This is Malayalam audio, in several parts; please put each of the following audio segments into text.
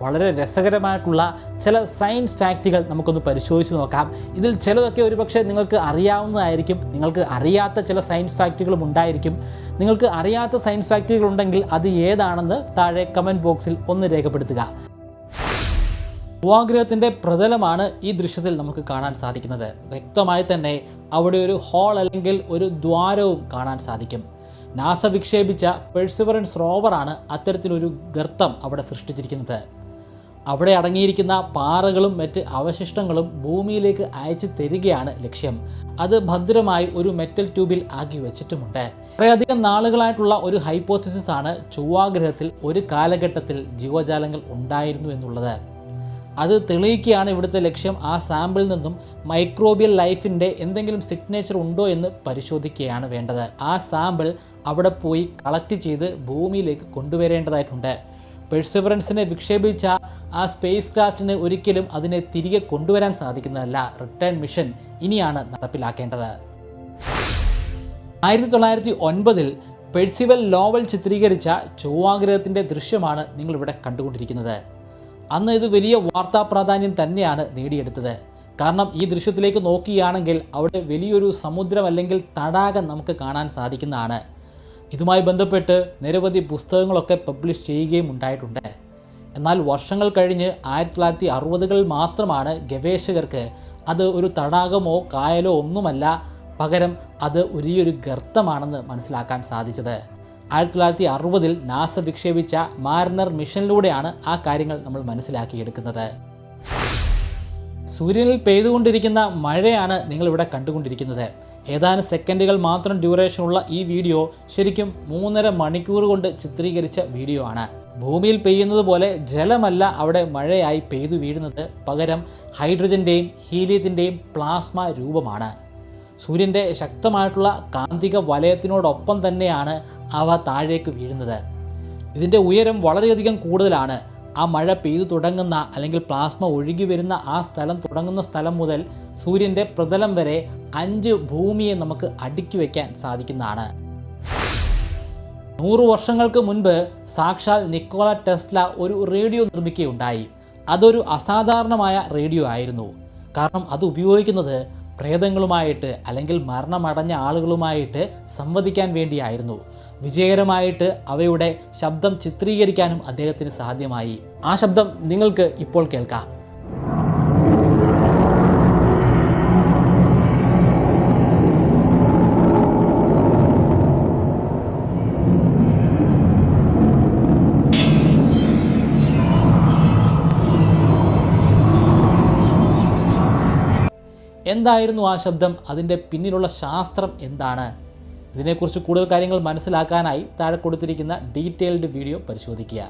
വളരെ രസകരമായിട്ടുള്ള ചില സയൻസ് ഫാക്റ്റുകൾ നമുക്കൊന്ന് പരിശോധിച്ച് നോക്കാം. ഇതിൽ ചിലതൊക്കെ ഒരുപക്ഷെ നിങ്ങൾക്ക് അറിയാവുന്നതായിരിക്കും. നിങ്ങൾക്ക് അറിയാത്ത ചില സയൻസ് ഫാക്റ്റുകളും ഉണ്ടായിരിക്കും. നിങ്ങൾക്ക് അറിയാത്ത സയൻസ് ഫാക്റ്റുകൾ ഉണ്ടെങ്കിൽ അത് ഏതാണെന്ന് താഴെ കമന്റ് ബോക്സിൽ ഒന്ന് രേഖപ്പെടുത്തുക. ഭൂവാഗ്രഹത്തിന്റെ പ്രതലമാണ് ഈ ദൃശ്യത്തിൽ നമുക്ക് കാണാൻ സാധിക്കുന്നത്. വ്യക്തമായി തന്നെ അവിടെ ഒരു ഹോൾ അല്ലെങ്കിൽ ഒരു ദ്വാരവും കാണാൻ സാധിക്കും. നാസ വിക്ഷേപിച്ച പെഴ്സിവറൻസ് റോവറാണ് അത്തരത്തിലൊരു ഗർത്തം അവിടെ സൃഷ്ടിച്ചിരിക്കുന്നത്. അവിടെ അടങ്ങിയിരിക്കുന്ന പാറകളും മറ്റ് അവശിഷ്ടങ്ങളും ഭൂമിയിലേക്ക് അയച്ചു തരികയാണ് ലക്ഷ്യം. അത് ഭദ്രമായി ഒരു മെറ്റൽ ട്യൂബിൽ ആക്കി വെച്ചിട്ടുമുണ്ട്. കുറേയധികം നാളുകളായിട്ടുള്ള ഒരു ഹൈപ്പോത്തിസിസ് ആണ് ചൊവ്വാഗ്രഹത്തിൽ ഒരു കാലഘട്ടത്തിൽ ജീവജാലങ്ങൾ ഉണ്ടായിരുന്നു എന്നുള്ളത്. അത് തെളിയിക്കുകയാണ് ഇവിടുത്തെ ലക്ഷ്യം. ആ സാമ്പിളിൽ നിന്നും മൈക്രോബിയൽ ലൈഫിന്റെ എന്തെങ്കിലും സിഗ്നേച്ചർ ഉണ്ടോ എന്ന് പരിശോധിക്കുകയാണ് വേണ്ടത്. ആ സാമ്പിൾ അവിടെ പോയി കളക്ട് ചെയ്ത് ഭൂമിയിലേക്ക് കൊണ്ടുവരേണ്ടതായിട്ടുണ്ട്. പെഴ്സിവറൻസിനെ വിക്ഷേപിച്ച ആ സ്പേസ് ക്രാഫ്റ്റിന് ഒരിക്കലും അതിനെ തിരികെ കൊണ്ടുവരാൻ സാധിക്കുന്നതല്ല. റിട്ടേൺ മിഷൻ ഇനിയാണ് നടപ്പിലാക്കേണ്ടത്. ആയിരത്തി തൊള്ളായിരത്തി ഒൻപതിൽ പെഴ്സിവൽ ലോവൽ ചിത്രീകരിച്ച ചൊവ്വാഗ്രഹത്തിന്റെ ദൃശ്യമാണ് നിങ്ങളിവിടെ കണ്ടുകൊണ്ടിരിക്കുന്നത്. അന്ന് ഇത് വലിയ വാർത്താ പ്രാധാന്യം തന്നെയാണ് നേടിയെടുത്തത്. കാരണം ഈ ദൃശ്യത്തിലേക്ക് നോക്കുകയാണെങ്കിൽ അവിടെ വലിയൊരു സമുദ്രം അല്ലെങ്കിൽ തടാകം നമുക്ക് കാണാൻ സാധിക്കുന്നതാണ്. ഇതുമായി ബന്ധപ്പെട്ട് നിരവധി പുസ്തകങ്ങളൊക്കെ പബ്ലിഷ് ചെയ്യുകയും ഉണ്ടായിട്ടുണ്ട്. എന്നാൽ വർഷങ്ങൾ കഴിഞ്ഞ് ആയിരത്തി തൊള്ളായിരത്തി അറുപതുകളിൽ മാത്രമാണ് ഗവേഷകർക്ക് അത് ഒരു തടാകമോ കായലോ ഒന്നുമല്ല പകരം അത് ഒരേയൊരു ഗർത്തമാണെന്ന് മനസ്സിലാക്കാൻ സാധിച്ചത്. ആയിരത്തി തൊള്ളായിരത്തി അറുപതിൽ നാസ വിക്ഷേപിച്ച മാരിനർ മിഷനിലൂടെയാണ് ആ കാര്യങ്ങൾ നമ്മൾ മനസ്സിലാക്കിയെടുക്കുന്നത്. സൂര്യനിൽ പെയ്തുകൊണ്ടിരിക്കുന്ന മഴയാണ് നിങ്ങളിവിടെ കണ്ടുകൊണ്ടിരിക്കുന്നത്. ഏതാനും സെക്കൻഡുകൾ മാത്രം ഡ്യൂറേഷനുള്ള ഈ വീഡിയോ ശരിക്കും മൂന്നര മണിക്കൂർ കൊണ്ട് ചിത്രീകരിച്ച വീഡിയോ ആണ്. ഭൂമിയിൽ പെയ്യുന്നത് പോലെ ജലമല്ല അവിടെ മഴയായി പെയ്തു വീഴുന്നത്. പകരം ഹൈഡ്രജന്റെയും ഹീലിയത്തിന്റെയും പ്ലാസ്മ രൂപമാണ്. സൂര്യന്റെ ശക്തമായിട്ടുള്ള കാന്തിക വലയത്തിനോടൊപ്പം തന്നെയാണ് അവ താഴേക്ക് വീഴുന്നത്. ഇതിന്റെ ഉയരം വളരെയധികം കൂടുതലാണ്. ആ മഴ പെയ്തു തുടങ്ങുന്ന അല്ലെങ്കിൽ പ്ലാസ്മ ഒഴുകി വരുന്ന ആ സ്ഥലം തുടങ്ങുന്ന സ്ഥലം മുതൽ സൂര്യന്റെ പ്രതലം വരെ അഞ്ച് ഭൂമിയെ നമുക്ക് അടുക്കി വയ്ക്കാൻ സാധിക്കുന്നതാണ്. നൂറു വർഷങ്ങൾക്ക് മുൻപ് സാക്ഷാൽ നിക്കോള ടെസ്ല ഒരു റേഡിയോ നിർമ്മിക്കുകയുണ്ടായി. അതൊരു അസാധാരണമായ റേഡിയോ ആയിരുന്നു. കാരണം അത് ഉപയോഗിക്കുന്നത് പ്രേതങ്ങളുമായിട്ട് അല്ലെങ്കിൽ മരണമടഞ്ഞ ആളുകളുമായിട്ട് സംവദിക്കാൻ വേണ്ടിയായിരുന്നു. വിജയകരമായിട്ട് അവയുടെ ശബ്ദം ചിത്രീകരിക്കാനും അദ്ദേഹത്തിന് സാധ്യമായി. ആ ശബ്ദം നിങ്ങൾക്ക് ഇപ്പോൾ കേൾക്കാം. എന്തായിരുന്നു ആ ശബ്ദം? അതിന്റെ പിന്നിലുള്ള ശാസ്ത്രം എന്താണ്? ഇതിനെക്കുറിച്ച് കൂടുതൽ കാര്യങ്ങൾ മനസ്സിലാക്കാനായി താഴെ കൊടുത്തിരിക്കുന്ന ഡീറ്റെയിൽഡ് വീഡിയോ പരിശോധിക്കുക.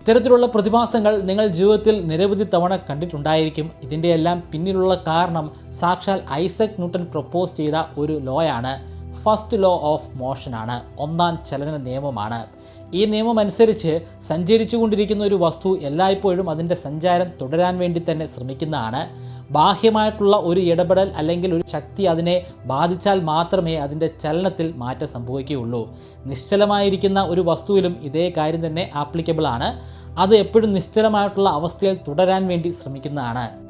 ഇത്തരത്തിലുള്ള പ്രതിഭാസങ്ങൾ നിങ്ങൾ ജീവിതത്തിൽ നിരവധി തവണ കണ്ടിട്ടുണ്ടായിരിക്കും. ഇതിന്റെ എല്ലാം പിന്നിലുള്ള കാരണം സാക്ഷാൽ ഐസക് ന്യൂട്ടൺ പ്രപ്പോസ് ചെയ്ത ഒരു ലോയാണ്. ഫസ്റ്റ് ലോ ഓഫ് മോഷനാണ് ഒന്നാം ചലന നിയമമാണ്. ഈ നിയമം അനുസരിച്ച് സഞ്ചരിച്ചുകൊണ്ടിരിക്കുന്ന ഒരു വസ്തു എല്ലായ്പ്പോഴും അതിന്റെ സഞ്ചാരം തുടരാൻ വേണ്ടി തന്നെ ശ്രമിക്കുന്നതാണ്. ബാഹ്യമായിട്ടുള്ള ഒരു ഇടപെടൽ അല്ലെങ്കിൽ ഒരു ശക്തി അതിനെ ബാധിച്ചാൽ മാത്രമേ അതിന്റെ ചലനത്തിൽ മാറ്റം സംഭവിക്കുകയുള്ളൂ. നിശ്ചലമായിരിക്കുന്ന ഒരു വസ്തുവിലും ഇതേ കാര്യം തന്നെ ആപ്ലിക്കബിൾ ആണ്. അത് എപ്പോഴും നിശ്ചലമായിട്ടുള്ള അവസ്ഥയിൽ തുടരാൻ വേണ്ടി ശ്രമിക്കുന്നതാണ്.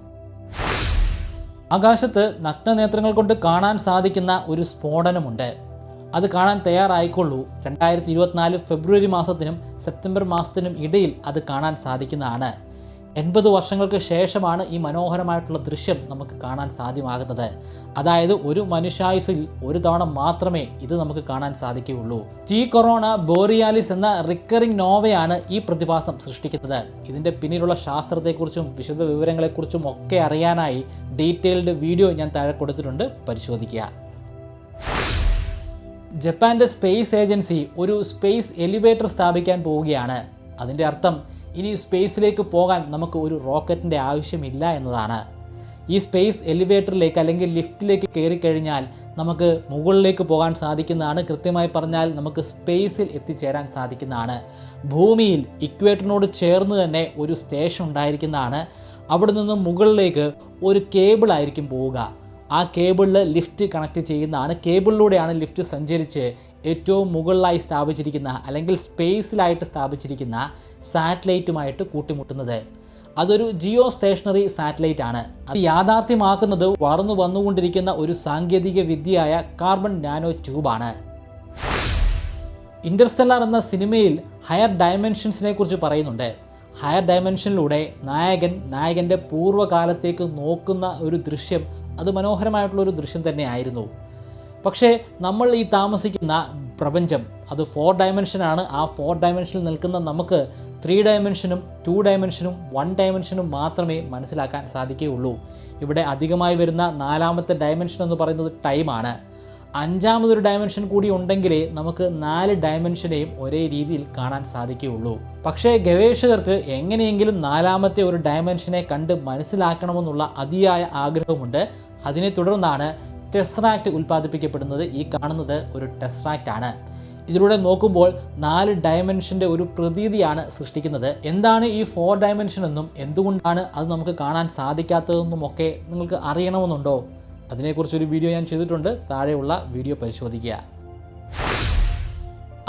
ആകാശത്ത് നഗ്നനേത്രങ്ങൾ കൊണ്ട് കാണാൻ സാധിക്കുന്ന ഒരു സ്ഫോടനമുണ്ട്. അത് കാണാൻ തയ്യാറായിക്കൊള്ളൂ. രണ്ടായിരത്തി ഇരുപത്തിനാല് ഫെബ്രുവരി മാസത്തിനും സെപ്റ്റംബർ മാസത്തിനും ഇടയിൽ അത് കാണാൻ സാധിക്കുന്നതാണ്. എൺപത് വർഷങ്ങൾക്ക് ശേഷമാണ് ഈ മനോഹരമായിട്ടുള്ള ദൃശ്യം നമുക്ക് കാണാൻ സാധ്യമാകുന്നത്. അതായത് ഒരു മനുഷ്യായുസിൽ ഒരു തവണ മാത്രമേ ഇത് നമുക്ക് കാണാൻ സാധിക്കുകയുള്ളൂ. ടി കൊറോണ ബോറിയാലിസ് എന്ന റിക്കറിംഗ് നോവയാണ് ഈ പ്രതിഭാസം സൃഷ്ടിക്കുന്നത്. ഇതിന്റെ പിന്നിലുള്ള ശാസ്ത്രത്തെക്കുറിച്ചും വിശദ വിവരങ്ങളെക്കുറിച്ചും ഒക്കെ അറിയാനായി ഡീറ്റെയിൽഡ് വീഡിയോ ഞാൻ താഴെ കൊടുത്തിട്ടുണ്ട്. പരിശോധിക്കുക. ജപ്പാന്റെ സ്പേസ് ഏജൻസി ഒരു സ്പേസ് എലിവേറ്റർ സ്ഥാപിക്കാൻ പോവുകയാണ്. അതിന്റെ അർത്ഥം ഇനി സ്പേസിലേക്ക് പോകാൻ നമുക്ക് ഒരു റോക്കറ്റിന്റെ ആവശ്യമില്ല എന്നതാണ്. ഈ സ്പേസ് എലിവേറ്ററിലേക്ക് അല്ലെങ്കിൽ ലിഫ്റ്റിലേക്ക് കയറിക്കഴിഞ്ഞാൽ നമുക്ക് മുകളിലേക്ക് പോകാൻ സാധിക്കുന്നതാണ്. കൃത്യമായി പറഞ്ഞാൽ നമുക്ക് സ്പേസിൽ എത്തിച്ചേരാൻ സാധിക്കുന്നതാണ്. ഭൂമിയിൽ ഇക്വേറ്ററിനോട് ചേർന്ന് തന്നെ ഒരു സ്റ്റേഷൻ ഉണ്ടായിരിക്കുന്നതാണ്. അവിടെ നിന്ന് മുകളിലേക്ക് ഒരു കേബിൾ ആയിരിക്കും പോവുക. ആ കേബിളിൽ ലിഫ്റ്റ് കണക്ട് ചെയ്യുന്നതാണ്. കേബിളിലൂടെയാണ് ലിഫ്റ്റ് സഞ്ചരിച്ച് ഏറ്റവും മുകളിലായി സ്ഥാപിച്ചിരിക്കുന്ന അല്ലെങ്കിൽ സ്പേസിലായിട്ട് സ്ഥാപിച്ചിരിക്കുന്ന സാറ്റലൈറ്റുമായിട്ട് കൂട്ടിമുട്ടുന്നത്. അതൊരു ജിയോ സ്റ്റേഷനറി സാറ്റലൈറ്റ് ആണ് അത് യാഥാർത്ഥ്യമാക്കുന്നത് വളർന്നു വന്നുകൊണ്ടിരിക്കുന്ന ഒരു സാങ്കേതിക വിദ്യയായ കാർബൺ നാനോ ട്യൂബാണ്. ഇന്റർസ്റ്റെല്ലാർ എന്ന സിനിമയിൽ ഹയർ ഡയമെൻഷൻസിനെ കുറിച്ച് പറയുന്നുണ്ട്. ഹയർ ഡയമെൻഷനിലൂടെ നായകൻ നായകന്റെ പൂർവകാലത്തേക്ക് നോക്കുന്ന ഒരു ദൃശ്യം അത് മനോഹരമായിട്ടുള്ള ഒരു ദൃശ്യം തന്നെയായിരുന്നു. പക്ഷേ നമ്മൾ ഈ താമസിക്കുന്ന പ്രപഞ്ചം അത് ഫോർ ഡയമെൻഷനാണ് ആ ഫോർ ഡയമെൻഷനിൽ നിൽക്കുന്ന നമുക്ക് ത്രീ ഡയമെൻഷനും ടു ഡയമെൻഷനും വൺ ഡയമെൻഷനും മാത്രമേ മനസ്സിലാക്കാൻ സാധിക്കുകയുള്ളൂ. ഇവിടെ അധികമായി വരുന്ന നാലാമത്തെ ഡയമെൻഷൻ എന്ന് പറയുന്നത് ടൈമാണ് അഞ്ചാമതൊരു ഡയമെൻഷൻ കൂടി ഉണ്ടെങ്കിലേ നമുക്ക് നാല് ഡയമെൻഷനെയും ഒരേ രീതിയിൽ കാണാൻ സാധിക്കുകയുള്ളൂ. പക്ഷേ ഗവേഷകർക്ക് എങ്ങനെയെങ്കിലും നാലാമത്തെ ഒരു ഡയമെൻഷനെ കണ്ട് മനസ്സിലാക്കണമെന്നുള്ള അതിയായ ആഗ്രഹമുണ്ട്. അതിനെ തുടർന്നാണ് ടെസ്റാക്ട് ഉൽപ്പാദിപ്പിക്കപ്പെടുന്നത്. ഈ കാണുന്നത് ഒരു ടെസ്റാക്റ്റ് ആണ് ഇതിലൂടെ നോക്കുമ്പോൾ നാല് ഡയമെൻഷന്റെ ഒരു പ്രതീതിയാണ് സൃഷ്ടിക്കുന്നത്. എന്താണ് ഈ ഫോർ ഡയമെൻഷൻ എന്നും എന്തുകൊണ്ടാണ് അത് നമുക്ക് കാണാൻ സാധിക്കാത്തതെന്നും ഒക്കെ നിങ്ങൾക്ക് അറിയണമെന്നുണ്ടോ? അതിനെക്കുറിച്ചൊരു വീഡിയോ ഞാൻ ചെയ്തിട്ടുണ്ട്. താഴെയുള്ള വീഡിയോ പരിശോധിക്കുക.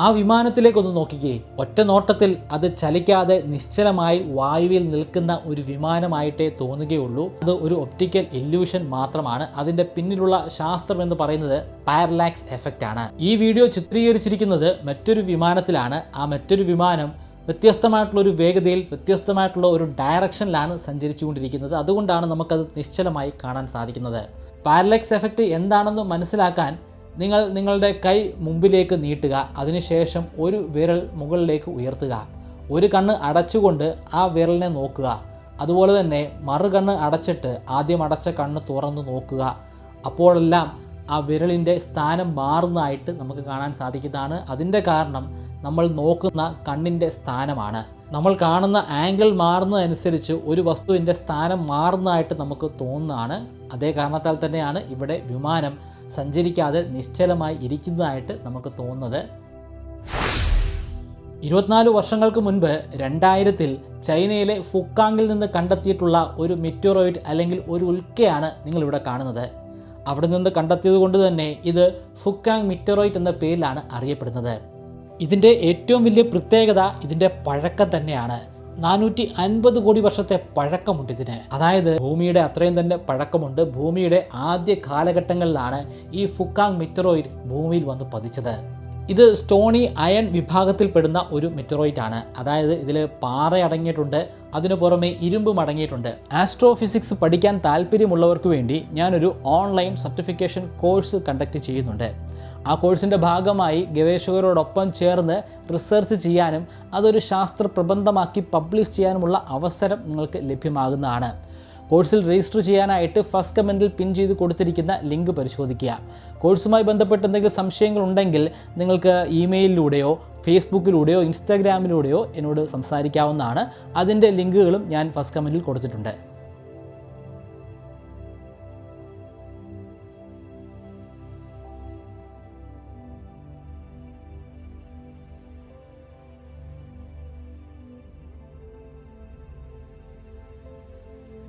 ആ വിമാനത്തിലേക്കൊന്ന് നോക്കിക്കേ. ഒറ്റ നോട്ടത്തിൽ അത് ചലിക്കാതെ നിശ്ചലമായി വായുവിൽ നിൽക്കുന്ന ഒരു വിമാനമായിട്ടേ തോന്നുകയുള്ളൂ. അത് ഒരു ഒപ്റ്റിക്കൽ ഇല്യൂഷൻ മാത്രമാണ്. അതിന്റെ പിന്നിലുള്ള ശാസ്ത്രം എന്ന് പറയുന്നത് പാരലാക്സ് എഫക്റ്റ് ആണ്. ഈ വീഡിയോ ചിത്രീകരിച്ചിരിക്കുന്നത് മറ്റൊരു വിമാനത്തിലാണ്. ആ മറ്റൊരു വിമാനം വ്യത്യസ്തമായിട്ടുള്ള ഒരു വേഗതയിൽ വ്യത്യസ്തമായിട്ടുള്ള ഒരു ഡയറക്ഷനിലാണ് സഞ്ചരിച്ചുകൊണ്ടിരിക്കുന്നത്. അതുകൊണ്ടാണ് നമുക്കത് നിശ്ചലമായി കാണാൻ സാധിക്കുന്നത്. പാരലക്സ് എഫക്റ്റ് എന്താണെന്ന് മനസ്സിലാക്കാൻ നിങ്ങൾ നിങ്ങളുടെ കൈ മുമ്പിലേക്ക് നീട്ടുക. അതിനുശേഷം ഒരു വിരൽ മുകളിലേക്ക് ഉയർത്തുക. ഒരു കണ്ണ് അടച്ചുകൊണ്ട് ആ വിരലിനെ നോക്കുക. അതുപോലെ തന്നെ മറുകണ്ണ് അടച്ചിട്ട് ആദ്യം അടച്ച കണ്ണ് തുറന്ന് നോക്കുക. അപ്പോഴെല്ലാം ആ വിരലിന്റെ സ്ഥാനം മാറുന്നതായിട്ട് നമുക്ക് കാണാൻ സാധിക്കുന്നതാണ്. അതിന്റെ കാരണം നമ്മൾ നോക്കുന്ന കണ്ണിന്റെ സ്ഥാനമാണ്. നമ്മൾ കാണുന്ന ആംഗിൾ മാറുന്നതനുസരിച്ച് ഒരു വസ്തുവിന്റെ സ്ഥാനം മാറുന്നതായിട്ട് നമുക്ക് തോന്നുന്നതാണ്. അതേ കാരണത്താൽ തന്നെയാണ് ഇവിടെ വിമാനം സഞ്ചരിക്കാതെ നിശ്ചലമായി ഇരിക്കുന്നതായിട്ട് നമുക്ക് തോന്നുന്നത്. ഇരുപത്തിനാല് വർഷങ്ങൾക്ക് മുൻപ് രണ്ടായിരത്തിൽ ചൈനയിലെ ഫുക്കാങ്ങിൽ നിന്ന് കണ്ടെത്തിയിട്ടുള്ള ഒരു മെറ്റോറോയിഡ് അല്ലെങ്കിൽ ഒരു ഉൽക്കയാണ് നിങ്ങളിവിടെ കാണുന്നത്. അവിടെ നിന്ന് കണ്ടെത്തിയത് കൊണ്ട് തന്നെ ഇത് ഫുക്കാങ് മിറ്ററോയിറ്റ് എന്ന പേരിലാണ് അറിയപ്പെടുന്നത്. ഇതിന്റെ ഏറ്റവും വലിയ പ്രത്യേകത ഇതിന്റെ പഴക്കം തന്നെയാണ്. നാനൂറ്റി അൻപത് കോടി വർഷത്തെ പഴക്കമുണ്ട് ഇതിന്. അതായത് ഭൂമിയുടെ അത്രയും തന്നെ പഴക്കമുണ്ട്. ഭൂമിയുടെ ആദ്യ കാലഘട്ടങ്ങളിലാണ് ഈ ഫുക്കാങ് മിറ്ററോയിഡ് ഭൂമിയിൽ വന്ന് പതിച്ചത്. ഇത് സ്റ്റോണി അയൺ വിഭാഗത്തിൽപ്പെടുന്ന ഒരു മെറ്ററോയിറ്റ് ആണ് അതായത് ഇതിൽ പാറ അടങ്ങിയിട്ടുണ്ട്. അതിനു പുറമെ ഇരുമ്പും അടങ്ങിയിട്ടുണ്ട്. ആസ്ട്രോഫിസിക്സ് പഠിക്കാൻ താല്പര്യമുള്ളവർക്ക് വേണ്ടി ഞാനൊരു ഓൺലൈൻ സർട്ടിഫിക്കേഷൻ കോഴ്സ് കണ്ടക്ട് ചെയ്യുന്നുണ്ട്. കോഴ്സിന്റെ ഭാഗമായി ഗവേഷകരോടൊപ്പം ചേർന്ന് റിസർച്ച് ചെയ്യാനും അതൊരു ശാസ്ത്ര പ്രബന്ധമാക്കി പബ്ലിഷ് ചെയ്യാനുമുള്ള അവസരം നിങ്ങൾക്ക് ലഭ്യമാകുന്നതാണ്. കോഴ്സിൽ രജിസ്റ്റർ ചെയ്യാനായിട്ട് ഫസ്റ്റ് കമന്റിൽ പിൻ ചെയ്ത് കൊടുത്തിരിക്കുന്ന ലിങ്ക് പരിശോധിക്കുക. കോഴ്സുമായി ബന്ധപ്പെട്ട് എന്തെങ്കിലും സംശയങ്ങൾ ഉണ്ടെങ്കിൽ നിങ്ങൾക്ക് ഇമെയിലിലൂടെയോ ഫേസ്ബുക്കിലൂടെയോ ഇൻസ്റ്റാഗ്രാമിലൂടെയോ എന്നോട് സംസാരിക്കാവുന്നതാണ്. അതിന്റെ ലിങ്കുകളും ഞാൻ ഫസ്റ്റ് കമന്റിൽ കൊടുത്തിട്ടുണ്ട്.